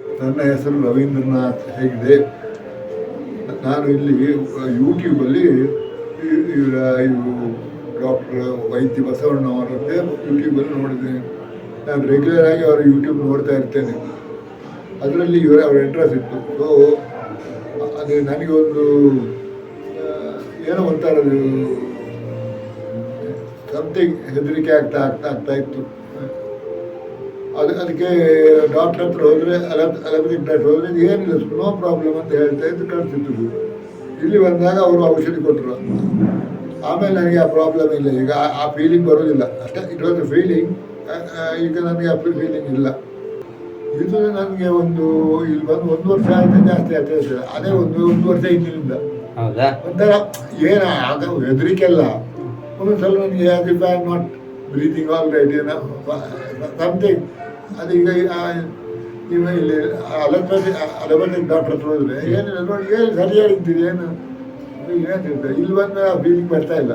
ನನ್ನ ಹೆಸರು ರವೀಂದ್ರನಾಥ್ ಹೇಗಿದೆ. ನಾನು ಇಲ್ಲಿ ಯೂಟ್ಯೂಬಲ್ಲಿ ಇವರ ಇವು ಡಾಕ್ಟರ್ ವೈದ್ಯ ಬಸವಣ್ಣ ಅವರದ್ದೇ ಯೂಟ್ಯೂಬಲ್ಲಿ ನೋಡಿದ್ದೇನೆ ನಾನು ರೆಗ್ಯುಲರ್ ಆಗಿ ಅವರ ಯೂಟ್ಯೂಬ್ ನೋಡ್ತಾ ಇರ್ತೇನೆ. ಅದರಲ್ಲಿ ಇವರ ಅವರ ಇಂಟ್ರೆಸ್ಟ್ ಇತ್ತು. ಸೊ ಅದೇ ನನಗೆ ಒಂದು ಏನೋ ಒಂಥರ ಸಮಥಿಂಗ್ ಹೆದರಿಕೆ ಆಗ್ತಾ ಆಗ್ತಾ ಆಗ್ತಾ ಇತ್ತು. ಅದು ಅದಕ್ಕೆ ಡಾಕ್ಟರ್ ಹತ್ರ ಹೋದರೆ ಅಲಪ್ ಅಲೋಪತಿಕ್ ಡಾಕ್ಟರ್ ಹೋದರೆ ಏನಿಲ್ಲ ನೋ ಪ್ರಾಬ್ಲಮ್ ಅಂತ ಹೇಳ್ತಾ ಇದ್ದು ಕಳಿಸಿದ್ರು ಇಲ್ಲಿ ಬಂದಾಗ ಅವರು ಔಷಧಿ ಕೊಟ್ಟರು ಆಮೇಲೆ ನನಗೆ ಆ ಪ್ರಾಬ್ಲಮ್ ಇಲ್ಲ. ಈಗ ಆ- ಫೀಲಿಂಗ್ ಬರೋದಿಲ್ಲ. ಅಷ್ಟೇ ಇಟ್ ವಾಸ್ ಫೀಲಿಂಗ್ ಈಗ ನನಗೆ ಆ ಫೀಲಿಂಗ್ ಇಲ್ಲ. ಇದು ನನಗೆ ಒಂದು ಇಲ್ಲಿ ಬಂದು ಒಂದು ವರ್ಷ ಆಯ್ತು ಜಾಸ್ತಿ ಆಯ್ತು ಅದೇ ಒಂದು ಒಂದು ವರ್ಷ ಇದ್ದಿಲ್ಲ ಒಂಥರ ಏನ ಅದು ಹೆದರಿಕೆ ಅಲ್ಲ ಒಂದೊಂದ್ಸಲ ನನಗೆ as if I am not breathing all right ಏನೋ ಸಮಥಿಂಗ್ ಅದು ಈಗ ನೀವು ಇಲ್ಲಿ ಅಲೋಪತಿ ಅಲೋಪತಿಕ್ ಡಾಕ್ಟರ್ ಹತ್ರ ಹೋದ್ರೆ ಏನಿಲ್ಲ ನೋಡಿ, ಏನು ಸರಿಯಾಗಿದ್ದೀರಿ ಏನು ಏನು ಇಲ್ಲಿ ಬಂದು ಆ ಫೀಲಿಂಗ್ ಬರ್ತಾ ಇಲ್ಲ.